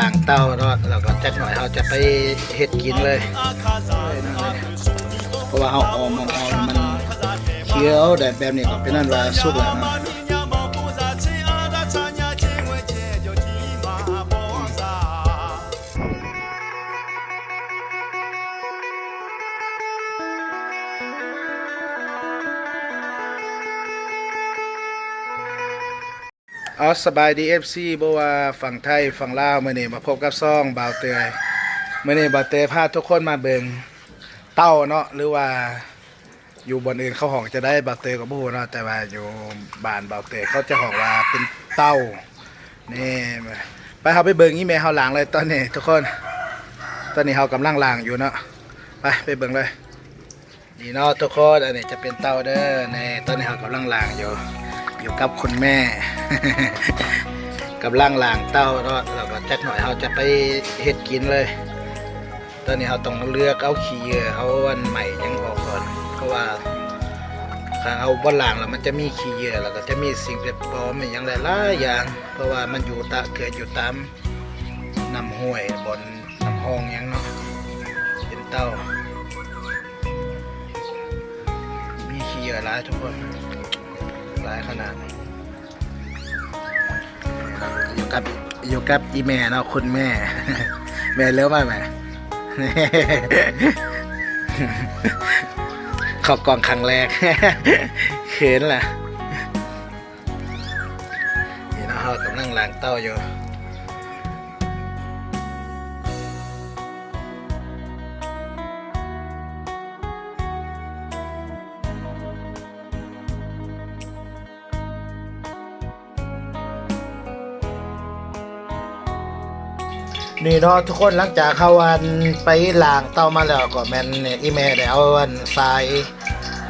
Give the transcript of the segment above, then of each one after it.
ล่างเต้าเนาะแล้วก็จักหน่อยเราจะไปเฮ็ดกินเลยเพราะว่าเอาออมอาออมมันเคี้ยวแต่แบบนี้ก็เป็นนั่นว่าสุกแล้วเนาะ เอาสบายดี FC บ่ว่าฝั่งไทยฝั่งลาวมื้อนี้มาพบกับซ่องบ่าวเตยมื้อนี้บ่าวเตยพาทุกคนมาเบิงเต้าเนาะหรือว่าอยู่บนอื่นเขาห้องจะได้บาเตอกับบูเนาะแต่ว่าอยู่บ้านบาเตอเขาจะห้องว่าเป็นเต้านี่ไปเขาไปเบิงนี่แม่เขาล้างเลยตอนนี้ ทุกคน ตอนนี้เขากำลังล้างอยู่เนาะไปไปเบิงเลยนี่เนาะทุกคนอันนี้จะเป็นเต้าเด้อในตอนนี้เขากำลังล้างอยู่ อยู่กับคุณแม่กำลังหลางเต้าเนาะแล้วก็จักหน่อยเขาจะไปเฮ็ดกินเลย ตอนนี้เราต้องเลือกเอาขี้เยื่อเอาวันใหม่ยังออกก่อนเพราะว่าถ้าเอาบนหลังแล้วมันจะมีขี้เยื่อแล้วก็จะมีสิ่งแปลกปลอมอย่างหลายๆอย่าง เพราะว่ามันอยู่ตะเกิดอยู่ตามน้ำห้วยบนน้ำห้องยังเนาะเป็นเต้า มีขี้เยื่อหลายทุกคน ลายขนาดอยู่กับอยู่กับอีแม่เนาะคุณแม่ แม่เลี้ยวมาไหมเข้ากล่องครั้งแรกเขินล่ะนี่นะฮะกำลังล้างเต้าอยู่ นี่เนาะทุกคนหลังจากเขาวันไปล้างเต้ามาแล้วก็แมนเนี่ยอีแม่ได้เอาวันทราย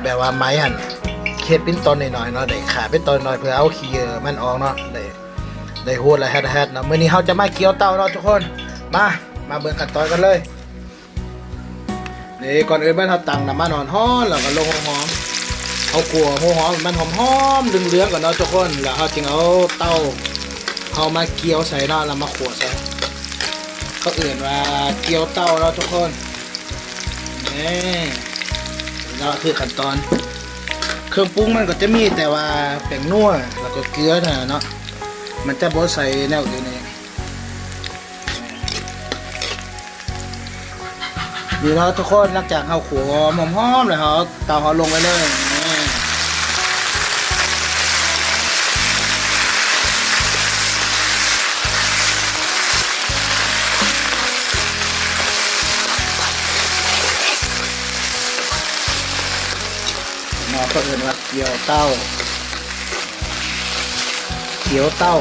แบบว่าไม้หันเคสเป็นต้นหน่อยๆเนาะได้ขาเป็นต้นหน่อยเพื่อเอาขี้เอ่อมันออกเนาะได้ได้หูดและแฮดแฮดเนาะมื้อนี้เขาจะมาเกี่ยวเต้าเนาะทุกคนมามาเบิ่งขั้นตอนกันเลยนี่ก่อนอื่นมันเขาตังน้ำมันหอมๆแล้วก็ลงหอมเอาขัวหัวหอมมันหอมๆเหลืองๆก่อนเนาะทุกคนแล้วเขาจึงเอาเต้าเอามาเกี่ยวใส่เนาะแล้วมาขัวใส่ เขาอื่นว่าเกี๊ยวเต้าแล้วทุกคนนี่แล้วคือขั้นตอน เครื่องปรุงมันก็จะมีแต่ว่าแป้งนัวแล้วก็เกลือนั้นเนาะมันจะบ่ใส่แนวอื่นเองนี่เนาทุกคนหลังจากเอาขัวหอมๆแล้วเขาเตาเขาลงไปเลย นี่เนาะเขาอื่นว่าเกี๊ยวเต้า เกี๊ยวเต้า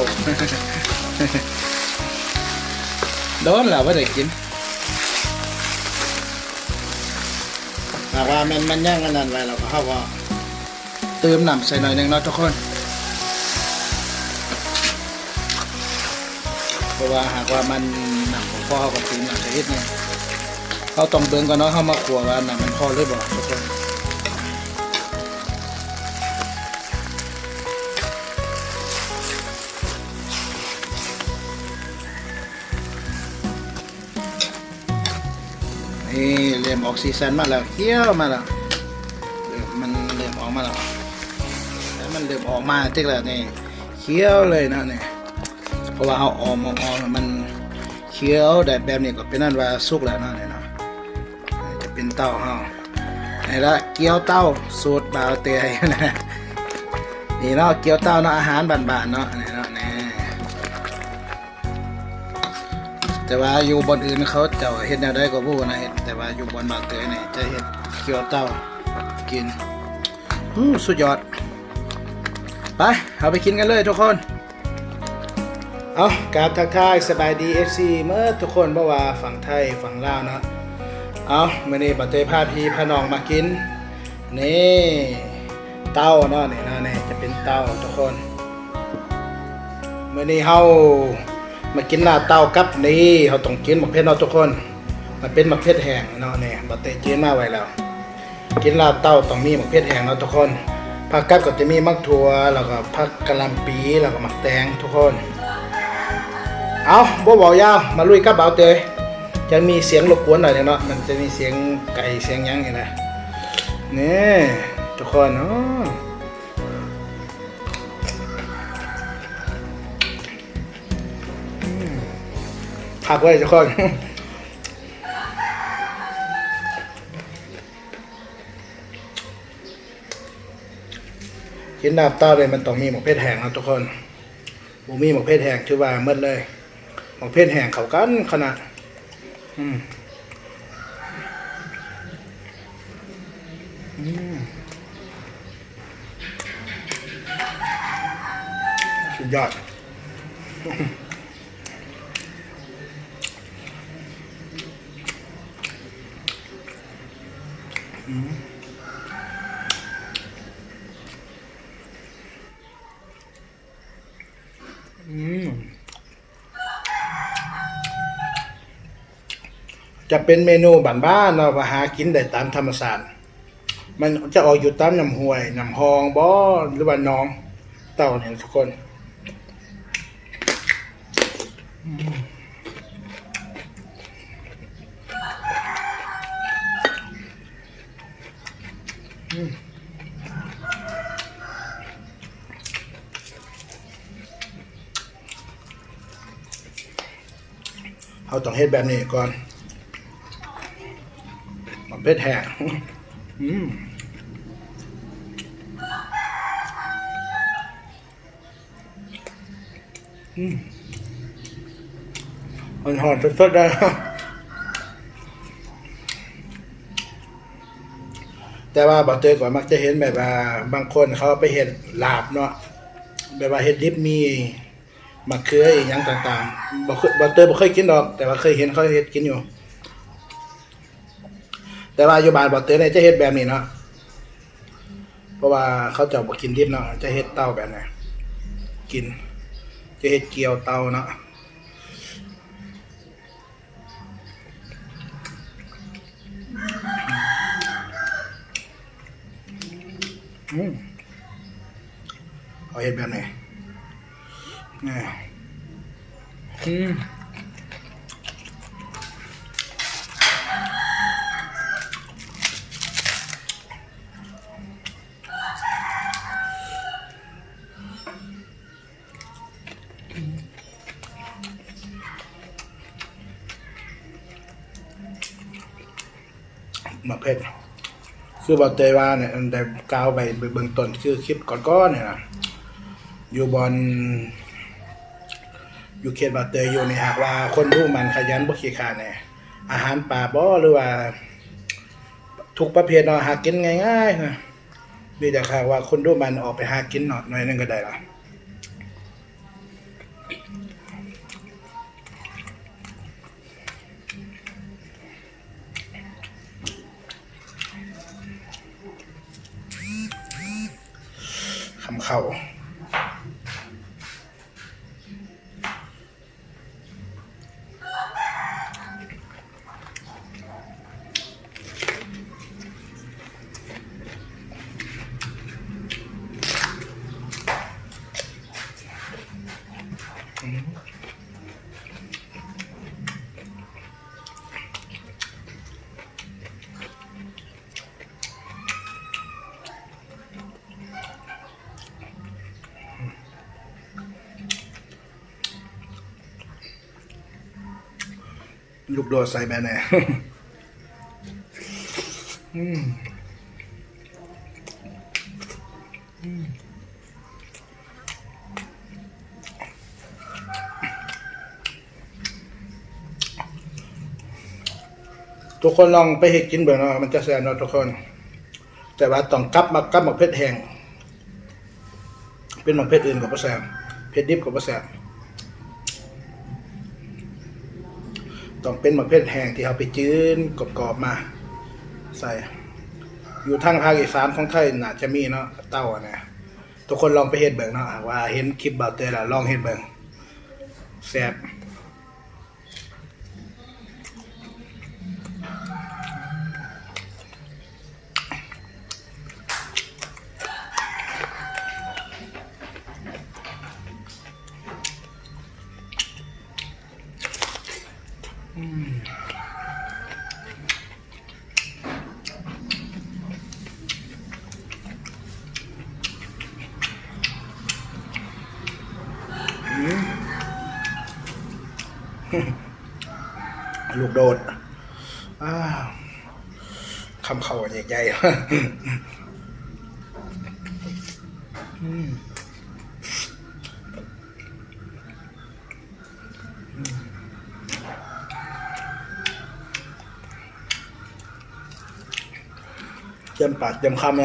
โดนแล้วว่าได้กินหากว่ามันมันย่างกันนั่นไว้เราก็เข้าว่าเติมน้ำใส่หน่อยหนึงเนาะทุกคนเพราะว่าหากว่ามันหนักของพ่อเขากับตีนหนักชนิดเนี่ยเขาต้องเบิ่งก่อนเนาะเขามาขัวว่าหนักมันพอหรือเปล่าทุกคน นี่เริ่มออกซีซันมาแล้วเคี้ยวมาแล้วเริ่มมันเริ่มออกมาแล้วแล้วมันเริ่มออกมาติ๊กแล้วนี่เคี้ยวเลยนะเนี่ยเพราะว่าเอาออกมอาออมมันเคี้ยวแต่แบบนี้ก็เป็นนั่นว่าสุกแล้วนะเนี่ยเนาะจะเป็นเต้าเฮานี่ละเกี๊ยวเต้าสูตรบาวเตยนะนี่เนาะเกี๊ยวเต้าเนาะอาหารบานๆเนาะนี่เนาะ แต่ว่าอยู่บนอื่นเขาเจ้าเฮ็ดแนวใดก็บ่นะเฮ็ดแต่ว่าอยู่บนบาวเตยนี่ยจะเฮ็ดเกี๊ยวเต้ากินสุดยอด ไป เอาไปกินกันเลยทุกคน เอากาบทักทายสบายดี FC เมื่อทุกคนบ่ว่าฝั่งไทยฝั่งลาวเนาะเอาเมื่อนี้บัตเตยพาพีพานองมากิน นี่เต้าเนาะนี่เนาะนี่จะเป็นเต้าทุกคนเมื่อนี้เฮา มากินลาเต้ากับนี่เฮาต้องกินหมกเพชรเนาะทุกคน มันเป็นหมกเพชรแห้งเนาะเนี่บัตเตยกินมาไว้แล้ว กินลาบเต้าต้องมีหมกเพชรแห้งเนาะทุกคนผักกับก็จะมีมักถั่วแล้วก็ผักกะหล่ำปีแล้วก็หมักแตงทุกคน เอาบ่บอกยาวมาลุยกับเบาเตยจะมีเสียงรบกวนหน่อยเนาะมันจะมีเสียงไก่เสียงยังไงนะนี่ทุกคนเนาะ พักไว้ทุกคนกินดาบเต้าเลยมันต้องมีหมกเพชรแห้งนะทุกคนบูมีหมกเพชรแห้งชื่อว่าเมื่อเลยหมกเพชรแห้งเขากันขนาด อืมอืมสุดยอด จะเป็นเมนูบ้านๆเราะหากินได้ตามธรรมชาติมันจะออกอยู่ตามน้ำห้วยน้ำหองบ่อหรือว่าน้อง เต่าเนี่ยทุกคนอื เขาต้องเฮ็ดแบบนี้ก่อนมันเป็ดแห้งอืมอืมมันหอมสดๆได้แต่ว่าบางเจอก่อนมักจะเห็นแบบว่าบางคนเขาไปเห็นลาบเนาะแบบว่าเห็ดดิบมี มะเขืออีกอย่างต่างๆบ่เคยบางเตอบ่เคยกินดอก แต่ว่าเคยเห็นเขาเห็ดกินอยู่ แต่ว่าอยู่บ้านบางเตอเนี่ยจะเห็ดแบบนี้เนาะเพราะว่าเขาจะบ่กินดิบเนาะจะเห็ดเต้าแบบนี้กิน จะเห็ดเกี๊ยวเต้าเนาะอืมเอาเห็ดแบบนี้นี่ อืมมาเผ็ดคือบอเตยว่าเนี่ยอันแต่กล่าวไปเบื้องต้นคือคลิปก่อนๆเนี่ยนะอยู่บอน อยู่เขตบาเตยอยู่ในหากว่าคนรู้มันขยันบ่ขี้ขาดเนี่ยอาหารป่าบ่หรือว่า ทุกประเภทเนาะหากินง่ายๆนะมีแต่ค่ะว่าคนรู้มันออกไปหากินหน่อยหน่อยนึงก็ได้ละคำเข้า ลูกโดดใส่แม่แน่ทุกคนลองไปเห็ดกินเบิ่งเนาะมันจะแซ่บเนาะทุกคน แต่ว่าต้องกลับมากลับมาเผ็ดแห้งเป็นหมักเผ็ดอื่นกับปลาแซมเผ็ดดิบกับปลาแซม ต้องเป็นมะเขือแห้งที่เอาไปจืนกรอบๆมา ใส่ อยู่ทางภาคอีสานของไทยน่าจะมีเนาะเต้าเนี่ยทุกคนลองไปเฮ็ดเบิ่งเนาะว่าเห็นคลิปบ่าวเตยแล้วลองเฮ็ดเบิ่งแซ่บ ลูกโดดคำเขาใหญ่ๆเจยมปากเจยมคำเล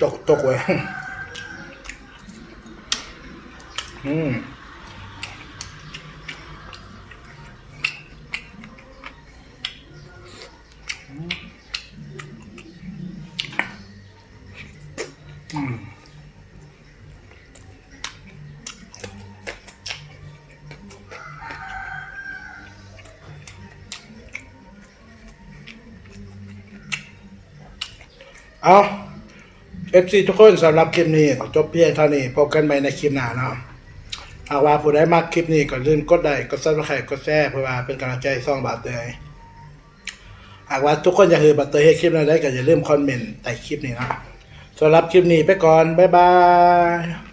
ยจกจกไว้อืมอืม เอฟซีทุกคนสำหรับคลิปนี้ขอจบเพียงเท่านี้พบกันใหม่ในคลิปหน้าเนาะหากว่าผู้ใดมากคลิปนี้ก็ลืมกดไลค์กดซับสไครต์กดแชร์เพื่อว่าเป็นกำลังใจให้ซ่องบาทเตยหากว่าทุกคนอยากเห็นบาทเตยให้คลิปนั้นได้ก็อย่าลืมคอมเมนต์ใต้คลิปนี้นะสำหรับคลิปนี้ไปก่อนบ๊ายบาย